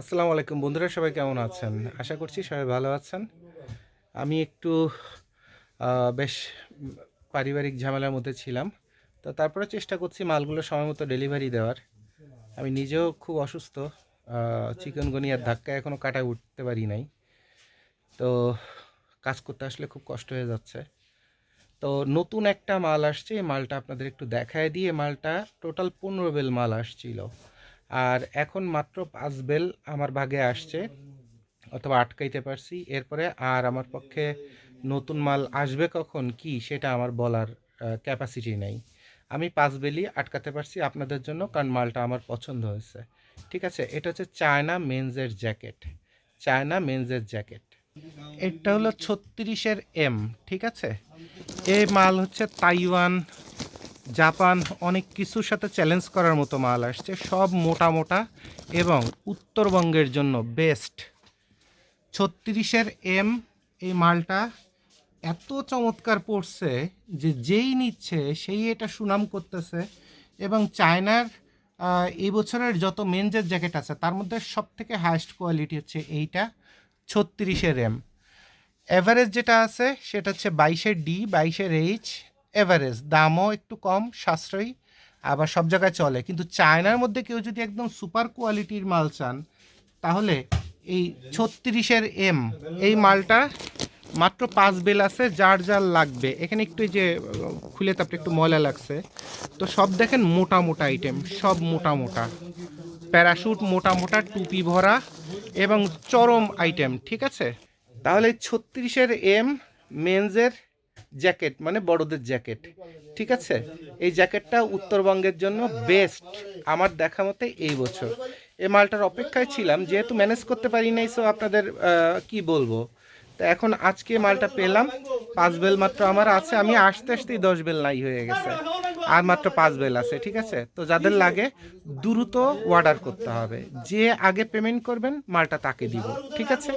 আসসালামু আলাইকুম বন্ধুরা, সবাই কেমন আছেন? আশা করছি সবাই ভালো আছেন। আমি একটু বেশ পারিবারিক ঝামেলার মধ্যে ছিলাম। তো তারপরে চেষ্টা করছি মালগুলো সময় মতো ডেলিভারি দেওয়ার। আমি নিজেও খুব অসুস্থ। চিকনগনিয়ার ধাক্কায় এখনও কাটায় উঠতে পারি নাই। তো কাজ করতে আসলে খুব কষ্ট হয়ে যাচ্ছে। তো নতুন একটা মাল আসছে, এই মালটা আপনাদের একটু দেখায় দিয়ে মালটা টোটাল পনেরো বেল মাল আসছিল। আর এখন মাত্র পাঁচ বেল আমার ভাগে আসছে, অথবা আটকাইতে পারছি। এরপরে আর আমার পক্ষে নতুন মাল আসবে কখন, কি সেটা আমার বলার ক্যাপাসিটি নেই। আমি পাঁচ বেলি আটকাতে পারছি আপনাদের জন্য, কারণ মালটা আমার পছন্দ হয়েছে। ঠিক আছে, এটা হচ্ছে চায়না মেন্সের জ্যাকেট। চায়না মেন্সের জ্যাকেট। এটা হলো ছত্রিশের এম, ঠিক আছে? এই মাল হচ্ছে তাইওয়ান জাপান অনেক কিছুর সাথে চ্যালেঞ্জ করার মতো মাল আসছে। সব মোটা মোটা এবং উত্তরবঙ্গের জন্য বেস্ট ছত্রিশের এম এই মালটা এত চমৎকার পড়ছে যে যেই নিচ্ছে সেই এটা সুনাম করতেছে এবং চায়নার এই বছরের যত মেনজের জ্যাকেট আছে, তার মধ্যে সব থেকে হাইস্ট কোয়ালিটি হচ্ছে এইটা, ছত্রিশের এম অ্যাভারেজ যেটা আছে, সেটা হচ্ছে বাইশের ডি বাইশের এইচ এভারেজ, দামও একটু কম, সাশ্রয়ী, আবার সব জায়গায় চলে। কিন্তু চায়নার মধ্যে কেউ যদি একদম সুপার কোয়ালিটির মাল চান, তাহলে এই ছত্রিশের এম, এই মালটা মাত্র পাঁচ বেল আছে, যার যার লাগবে। এখানে একটু যে, খুলে তারপরে একটু ময়লা লাগছে। তো সব দেখেন মোটা মোটা আইটেম সব মোটা মোটা। প্যারাশুট মোটা মোটা, টুপি ভরা, এবং চরম আইটেম ঠিক আছে? তাহলে ছত্রিশের এম মেন্সের জ্যাকেট মানে বড়দের জ্যাকেট, ঠিক আছে? এই জ্যাকেটটা উত্তরবঙ্গের জন্য বেস্ট আমার দেখা মতে এই বছর। এই মালটার অপেক্ষায় ছিলাম, যেহেতু ম্যানেজ করতে পারি নাই সো আপনাদের কি বলব? তো এখন আজকে মালটা পেলাম, পাঁচ বেল মাত্র আমার আছে, আমি আসতে আসতেই দশ বেল নাই হয়ে গেছে। আর মাত্র পাঁচ বেল আছে, ঠিক আছে? তো যাদের লাগে দ্রুত অর্ডার করতে হবে। যে আগে পেমেন্ট করবেন, মালটা তাকে দিব, ঠিক আছে?